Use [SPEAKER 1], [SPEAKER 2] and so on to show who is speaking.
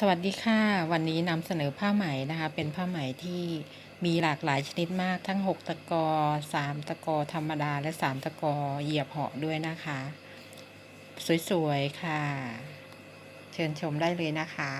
[SPEAKER 1] สวัสดีค่ะ วันนี้นำเสนอผ้าไหมนะคะ เป็นผ้าไหมที่มีหลากหลายชนิดมากทั้ง 6 ตะกอ 3 ตะกอธรรมดา และ 3 ตะกอเหยียบเหาะด้วยนะคะ สวย ๆ ค่ะ เชิญชมได้เลยนะคะ